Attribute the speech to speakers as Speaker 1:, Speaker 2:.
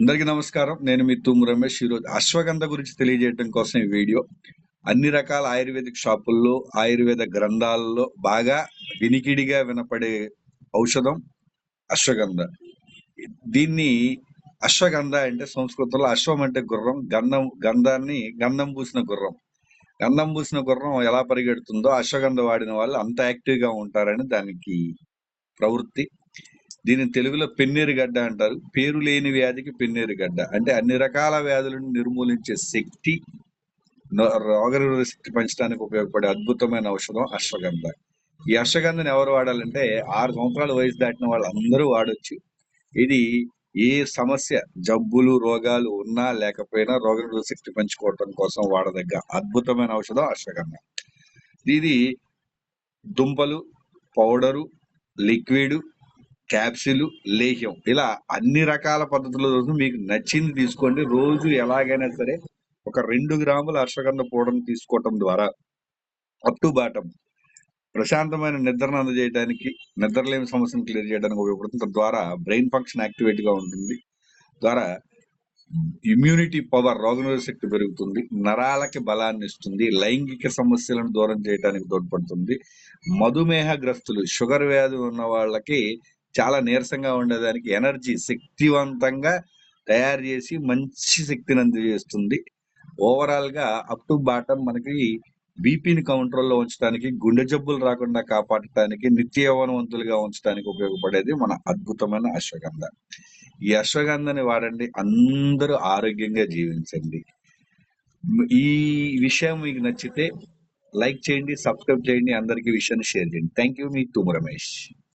Speaker 1: అందరికీ నమస్కారం. నేను మీ తుమ్ రమేష్. ఈరోజు అశ్వగంధ గురించి తెలియజేయడం కోసం ఈ వీడియో. అన్ని రకాల ఆయుర్వేదిక్ షాపుల్లో ఆయుర్వేద గ్రంథాలలో బాగా వినికిడిగా వినపడే ఔషధం అశ్వగంధ. దీన్ని అశ్వగంధ అంటే సంస్కృతంలో అశ్వం అంటే గుర్రం. గంధం గంధాన్ని గంధం పూసిన గుర్రం. గంధం పూసిన గుర్రం ఎలా పరిగెడుతుందో అశ్వగంధ వాడిన వాళ్ళు అంత యాక్టివ్గా ఉంటారని దానికి ప్రవృత్తి. దీన్ని తెలుగులో పెన్నేరు గడ్డ అంటారు. పేరు లేని వ్యాధికి పెన్నేరుగడ్డ అంటే అన్ని రకాల వ్యాధులను నిర్మూలించే శక్తి రోగ శక్తి పెంచడానికి ఉపయోగపడే అద్భుతమైన ఔషధం అశ్వగంధ. ఈ అశ్వగంధని ఎవరు వాడాలంటే ఆరు సంవత్సరాల వయసు దాటిన వాళ్ళు అందరూ వాడొచ్చు. ఇది ఏ సమస్య జబ్బులు రోగాలు ఉన్నా లేకపోయినా రోగ శక్తి పెంచుకోవటం కోసం వాడదగ్గ అద్భుతమైన ఔషధం అశ్వగంధ. ఇది దుంపలు పౌడరు లిక్విడ్ క్యాప్సిల్ లేహ్యం ఇలా అన్ని రకాల పద్ధతుల రోజు మీకు నచ్చింది తీసుకోండి. రోజు ఎలాగైనా సరే ఒక రెండు గ్రాముల అశ్వగంధ పూడను తీసుకోవటం ద్వారా అట్టుబాటం ప్రశాంతమైన నిద్రను అందజేయడానికి నిద్రలేని సమస్యను క్లియర్ చేయడానికి ఉపయోగపడుతుంది. తద్వారా బ్రెయిన్ ఫంక్షన్ యాక్టివేట్గా ఉంటుంది. ద్వారా ఇమ్యూనిటీ పవర్ రోగనిరోధ శక్తి పెరుగుతుంది. నరాలకి బలాన్ని ఇస్తుంది. లైంగిక సమస్యలను దూరం చేయడానికి తోడ్పడుతుంది. మధుమేహ గ్రస్తులు షుగర్ వ్యాధి ఉన్న వాళ్ళకి చాలా నీరసంగా ఉండేదానికి ఎనర్జీ శక్తివంతంగా తయారు చేసి మంచి శక్తిని అందజేస్తుంది. ఓవరాల్గా అప్ టు బాటం మనకి బీపీని కంట్రోల్లో ఉంచడానికి గుండె జబ్బులు రాకుండా కాపాడటానికి నిత్యవనవంతులుగా ఉంచడానికి ఉపయోగపడేది మన అద్భుతమైన అశ్వగంధ. ఈ అశ్వగంధని వాడండి అందరూ ఆరోగ్యంగా జీవించండి. ఈ విషయం మీకు నచ్చితే లైక్ చేయండి సబ్స్క్రైబ్ చేయండి అందరికీ విషయాన్ని షేర్ చేయండి. థ్యాంక్ యూ మీ తుమ్ము రమేష్.